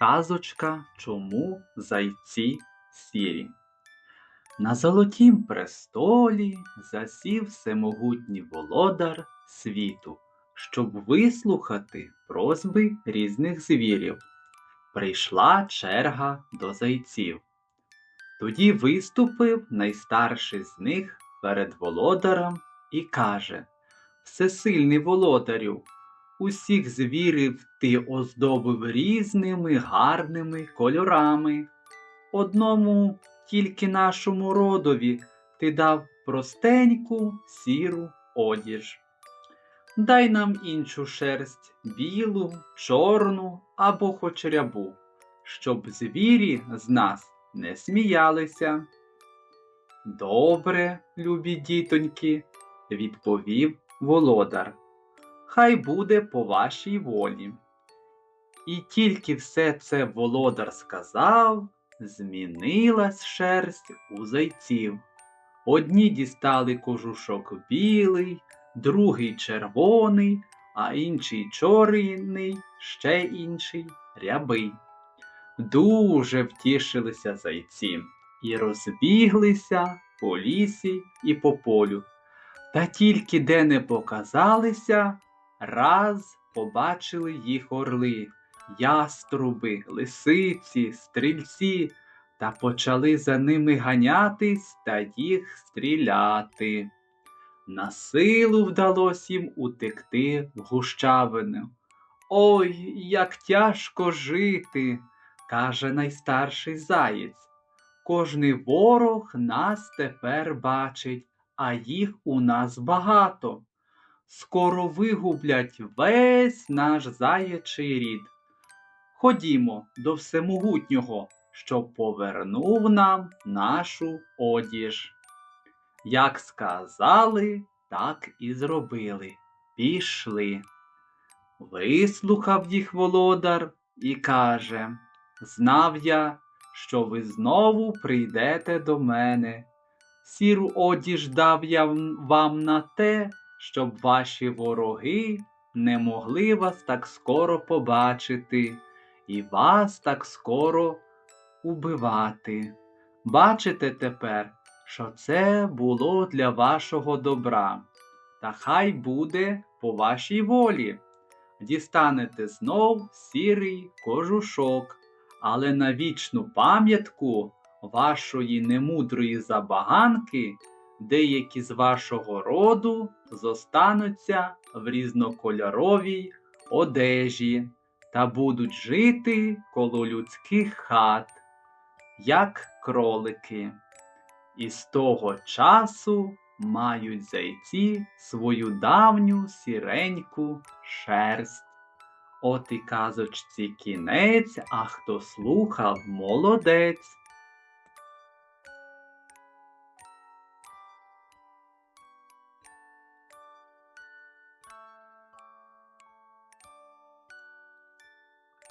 Казочка Чому зайці сірі? На золотім престолі засів всемогутній володар світу, щоб вислухати просьби різних звірів. Прийшла черга до зайців. Тоді виступив найстарший з них перед володарем і каже Всесильний володарю, усіх звірів ти оздобив різними гарними кольорами. Одному тільки нашому родові ти дав простеньку сіру одіж. Дай нам іншу шерсть білу, чорну або хоч рябу, щоб звірі з нас не сміялися. Добре, любі дітоньки, відповів володар. Хай буде по вашій волі. І тільки все це володар сказав, змінилась шерсть у зайців. Одні дістали кожушок білий, другий червоний, а інший чорний, ще інший рябий. Дуже втішилися зайці і розбіглися по лісі і по полю. Та тільки де не показалися, раз побачили їх орли, яструби, лисиці, стрільці, та почали за ними ганятись та їх стріляти. На силу вдалося їм утекти в гущавину. Ой, як тяжко жити, каже найстарший заєць. Кожний ворог нас тепер бачить, а їх у нас багато. Скоро вигублять весь наш заячий рід. Ходімо до всемогутнього, щоб повернув нам нашу одіж. Як сказали, так і зробили. Пішли. Вислухав їх володар і каже Знав я, що ви знову прийдете до мене. Сіру одіж дав я вам на те, щоб ваші вороги не могли вас так скоро побачити і вас так скоро убивати. Бачите тепер, що це було для вашого добра, та хай буде по вашій волі. Дістанете знов сірий кожушок, але на вічну пам'ятку вашої немудрої забаганки деякі з вашого роду зостануться в різнокольоровій одежі та будуть жити коло людських хат, як кролики. І з того часу мають зайці свою давню сіреньку шерсть. От і казочці кінець, а хто слухав, молодець.